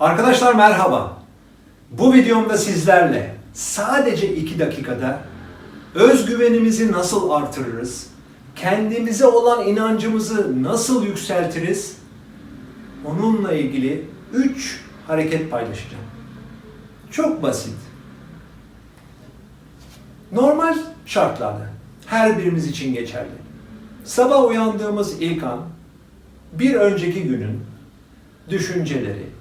Arkadaşlar merhaba. Bu videomda sizlerle sadece 2 dakikada özgüvenimizi nasıl artırırız, kendimize olan inancımızı nasıl yükseltiriz, onunla ilgili 3 hareket paylaşacağım. Çok basit. Normal şartlarda her birimiz için geçerli. Sabah uyandığımız ilk an bir önceki günün düşünceleri,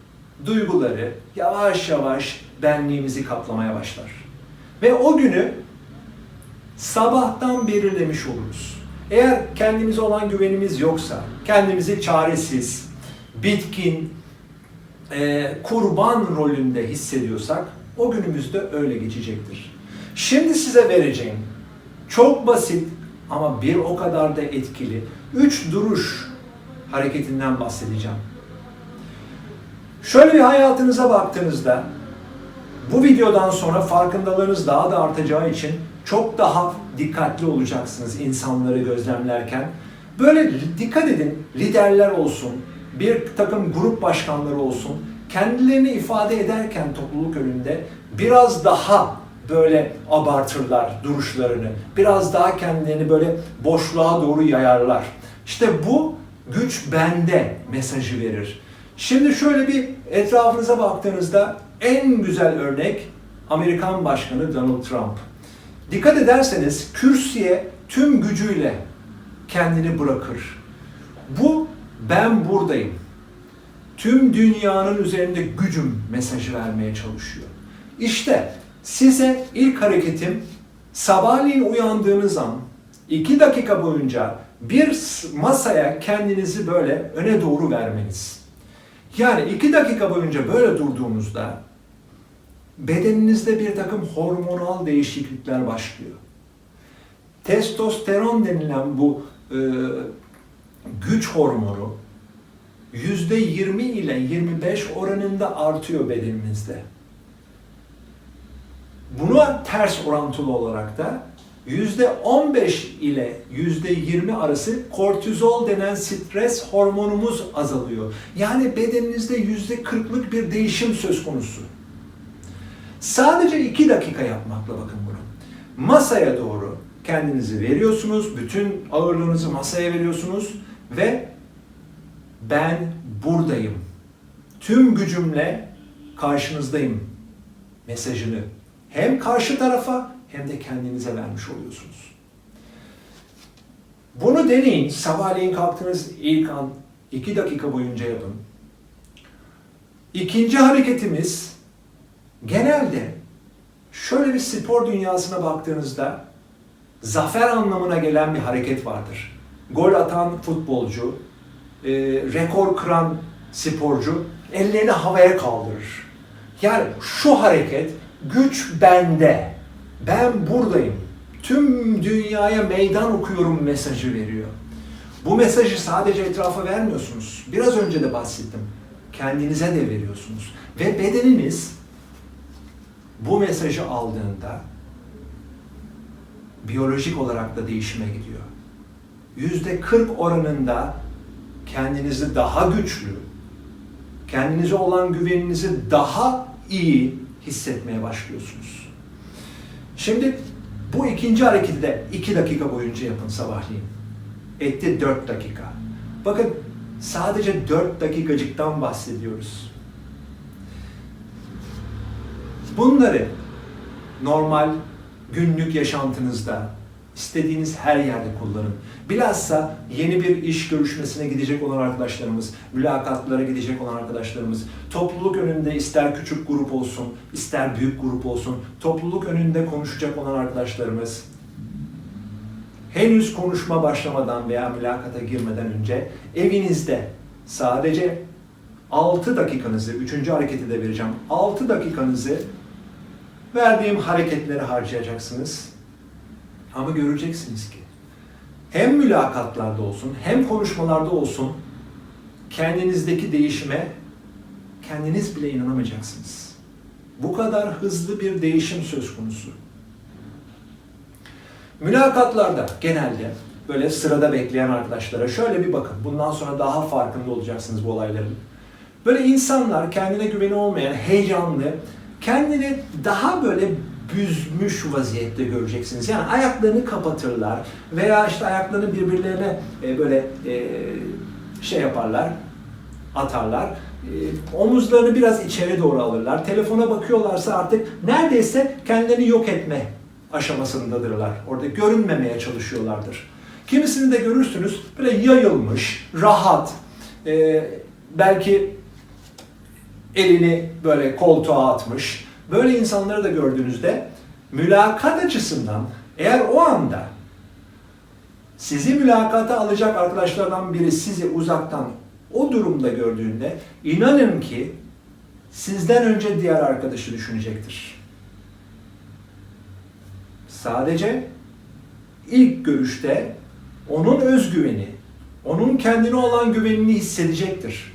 duyguları yavaş yavaş benliğimizi kaplamaya başlar. Ve o günü sabahtan belirlemiş oluruz. Eğer kendimize olan güvenimiz yoksa, kendimizi çaresiz, bitkin, e, kurban rolünde hissediyorsak o günümüz de öyle geçecektir. Şimdi size vereceğim çok basit ama bir o kadar da etkili 3 duruş hareketinden bahsedeceğim. Şöyle bir hayatınıza baktığınızda bu videodan sonra farkındalığınız daha da artacağı için çok daha dikkatli olacaksınız insanları gözlemlerken. Böyle dikkat edin liderler olsun, bir takım grup başkanları olsun kendilerini ifade ederken topluluk önünde biraz daha böyle abartırlar duruşlarını. Biraz daha kendilerini böyle boşluğa doğru yayarlar. İşte bu güç bende mesajı verir. Şimdi şöyle bir etrafınıza baktığınızda en güzel örnek Amerikan Başkanı Donald Trump. Dikkat ederseniz kürsüye tüm gücüyle kendini bırakır. Bu ben buradayım. Tüm dünyanın üzerinde gücüm mesajı vermeye çalışıyor. İşte size ilk hareketim sabahleyin uyandığınız an iki dakika boyunca bir masaya kendinizi böyle öne doğru vermeniz. Yani iki dakika boyunca böyle durduğunuzda bedeninizde bir takım hormonal değişiklikler başlıyor. Testosteron denilen bu e, güç hormonu yüzde 20 ile 25 oranında artıyor bedeninizde. Buna ters orantılı olarak da 15 ile yüzde 20 arası kortizol denen stres hormonumuz azalıyor. Yani bedeninizde yüzde 40'lık bir değişim söz konusu. Sadece 2 dakika yapmakla bakın bunu. Masaya doğru kendinizi veriyorsunuz, bütün ağırlığınızı masaya veriyorsunuz ve ben buradayım. Tüm gücümle karşınızdayım mesajını hem karşı tarafa hem de kendinize vermiş oluyorsunuz. Bunu deneyin. Sabahleyin kalktığınız ilk an 2 dakika boyunca yapın. İkinci hareketimiz genelde şöyle bir spor dünyasına baktığınızda zafer anlamına gelen bir hareket vardır. Gol atan futbolcu, e, rekor kıran sporcu ellerini havaya kaldırır. Yani şu hareket güç bende. Ben buradayım. Tüm dünyaya meydan okuyorum mesajı veriyor. Bu mesajı sadece etrafa vermiyorsunuz. Biraz önce de bahsettim. Kendinize de veriyorsunuz. Ve bedeniniz bu mesajı aldığında biyolojik olarak da değişime gidiyor. Yüzde 40 oranında kendinizi daha güçlü, kendinize olan güveninizi daha iyi hissetmeye başlıyorsunuz. Şimdi bu ikinci hareketi de 2 dakika boyunca yapın sabahleyin. Etti 4 dakika. Bakın sadece 4 dakikacıktan bahsediyoruz. Bunları normal günlük yaşantınızda istediğiniz her yerde kullanın. Bilhassa yeni bir iş görüşmesine gidecek olan arkadaşlarımız, mülakatlara gidecek olan arkadaşlarımız, topluluk önünde ister küçük grup olsun, ister büyük grup olsun, topluluk önünde konuşacak olan arkadaşlarımız, henüz konuşma başlamadan veya mülakata girmeden önce evinizde sadece 6 dakikanızı, üçüncü hareketi de vereceğim, 6 dakikanızı verdiğim hareketlere harcayacaksınız. Ama göreceksiniz ki hem mülakatlarda olsun hem konuşmalarda olsun kendinizdeki değişime kendiniz bile inanamayacaksınız. Bu kadar hızlı bir değişim söz konusu. Mülakatlarda genelde böyle sırada bekleyen arkadaşlara şöyle bir bakın. Bundan sonra daha farkında olacaksınız bu olayların. Böyle insanlar kendine güveni olmayan, heyecanlı, kendini daha böyle büzmüş vaziyette göreceksiniz. Yani ayaklarını kapatırlar veya işte ayaklarını birbirlerine e, böyle e, şey yaparlar, atarlar. E, omuzlarını biraz içeri doğru alırlar. Telefona bakıyorlarsa artık neredeyse kendilerini yok etme aşamasındadırlar. Orada görünmemeye çalışıyorlardır. Kimisini de görürsünüz böyle yayılmış, rahat, belki elini böyle koltuğa atmış. Böyle insanları da gördüğünüzde mülakat açısından eğer o anda sizi mülakata alacak arkadaşlardan biri sizi uzaktan o durumda gördüğünde inanın ki sizden önce diğer arkadaşı düşünecektir. Sadece ilk görüşte onun özgüveni, onun kendine olan güvenini hissedecektir.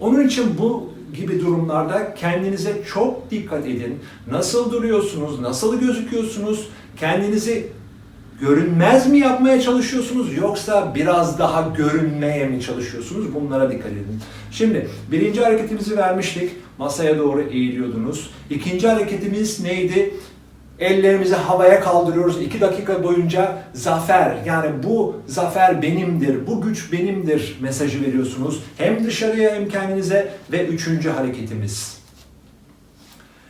Onun için bu gibi durumlarda kendinize çok dikkat edin. Nasıl duruyorsunuz, nasıl gözüküyorsunuz, kendinizi görünmez mi yapmaya çalışıyorsunuz yoksa biraz daha görünmeye mi çalışıyorsunuz? Bunlara dikkat edin. Şimdi birinci hareketimizi vermiştik. Masaya doğru eğiliyordunuz. İkinci hareketimiz neydi? Ellerimizi havaya kaldırıyoruz. iki dakika boyunca zafer yani bu zafer benimdir, bu güç benimdir mesajı veriyorsunuz. Hem dışarıya hem kendinize ve üçüncü hareketimiz.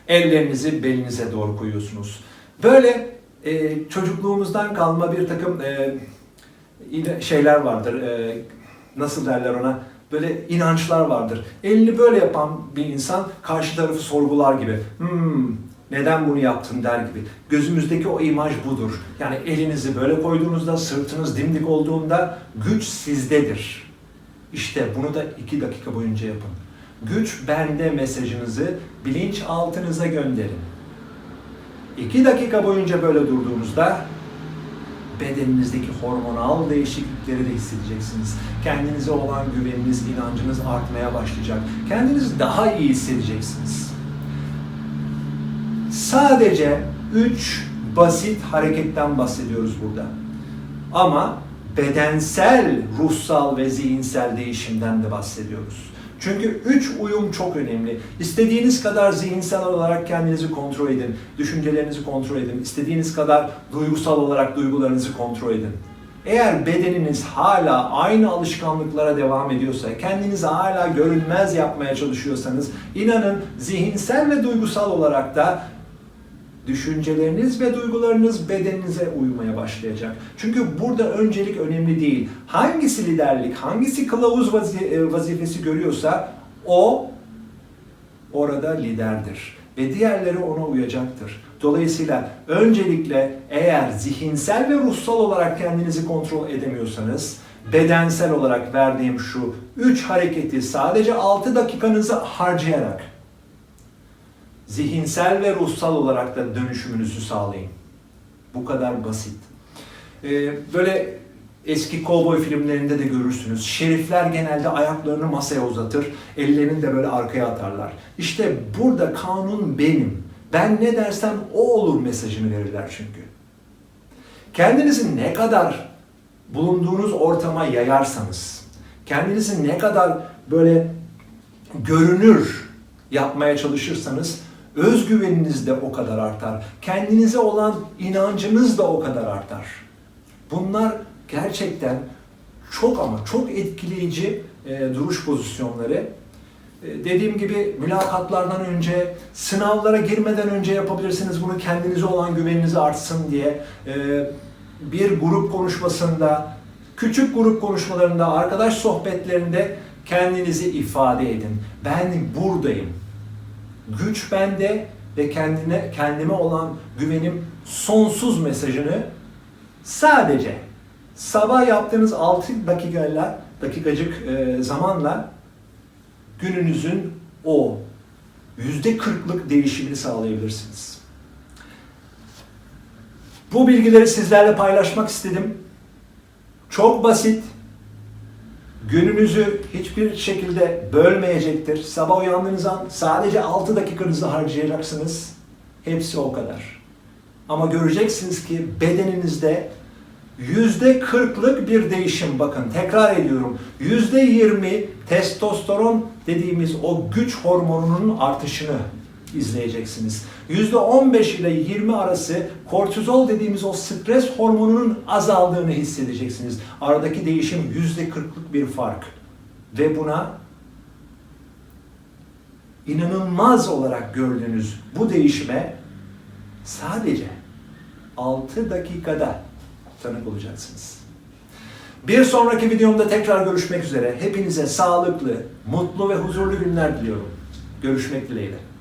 Ellerinizi belinize doğru koyuyorsunuz. Böyle e, çocukluğumuzdan kalma bir takım e, şeyler vardır. E, nasıl derler ona? Böyle inançlar vardır. Elini böyle yapan bir insan karşı tarafı sorgular gibi. Hmm, neden bunu yaptın der gibi. Gözümüzdeki o imaj budur. Yani elinizi böyle koyduğunuzda, sırtınız dimdik olduğunda güç sizdedir. İşte bunu da iki dakika boyunca yapın. Güç bende mesajınızı bilinç altınıza gönderin. İki dakika boyunca böyle durduğunuzda bedeninizdeki hormonal değişiklikleri de hissedeceksiniz. Kendinize olan güveniniz, inancınız artmaya başlayacak. Kendinizi daha iyi hissedeceksiniz. Sadece üç basit hareketten bahsediyoruz burada. Ama bedensel, ruhsal ve zihinsel değişimden de bahsediyoruz. Çünkü üç uyum çok önemli. İstediğiniz kadar zihinsel olarak kendinizi kontrol edin, düşüncelerinizi kontrol edin. İstediğiniz kadar duygusal olarak duygularınızı kontrol edin. Eğer bedeniniz hala aynı alışkanlıklara devam ediyorsa, kendinizi hala görünmez yapmaya çalışıyorsanız, inanın zihinsel ve duygusal olarak da düşünceleriniz ve duygularınız bedeninize uymaya başlayacak. Çünkü burada öncelik önemli değil. Hangisi liderlik, hangisi kılavuz e, vazifesi görüyorsa o orada liderdir ve diğerleri ona uyacaktır. Dolayısıyla öncelikle eğer zihinsel ve ruhsal olarak kendinizi kontrol edemiyorsanız bedensel olarak verdiğim şu 3 hareketi sadece 6 dakikanızı harcayarak zihinsel ve ruhsal olarak da dönüşümünüzü sağlayın. Bu kadar basit. Ee, böyle eski kovboy filmlerinde de görürsünüz. Şerifler genelde ayaklarını masaya uzatır, ellerini de böyle arkaya atarlar. İşte burada kanun benim. Ben ne dersem o olur mesajını verirler çünkü. Kendinizi ne kadar bulunduğunuz ortama yayarsanız, kendinizi ne kadar böyle görünür yapmaya çalışırsanız özgüveniniz de o kadar artar. Kendinize olan inancınız da o kadar artar. Bunlar gerçekten çok ama çok etkileyici e, duruş pozisyonları. E, dediğim gibi mülakatlardan önce, sınavlara girmeden önce yapabilirsiniz bunu kendinize olan güveninizi artsın diye. E, bir grup konuşmasında, küçük grup konuşmalarında, arkadaş sohbetlerinde kendinizi ifade edin. Ben buradayım güç bende ve kendine kendime olan güvenim sonsuz mesajını sadece sabah yaptığınız 6 dakikayla dakikacık e, zamanla gününüzün o yüzde kırklık değişimini sağlayabilirsiniz. Bu bilgileri sizlerle paylaşmak istedim. Çok basit, gününüzü hiçbir şekilde bölmeyecektir. Sabah uyandığınız an sadece 6 dakikanızı harcayacaksınız. Hepsi o kadar. Ama göreceksiniz ki bedeninizde yüzde kırklık bir değişim bakın tekrar ediyorum. Yüzde yirmi testosteron dediğimiz o güç hormonunun artışını izleyeceksiniz. Yüzde 15 ile 20 arası kortizol dediğimiz o stres hormonunun azaldığını hissedeceksiniz. Aradaki değişim yüzde 40'lık bir fark. Ve buna inanılmaz olarak gördüğünüz bu değişime sadece 6 dakikada tanık olacaksınız. Bir sonraki videomda tekrar görüşmek üzere. Hepinize sağlıklı, mutlu ve huzurlu günler diliyorum. Görüşmek dileğiyle.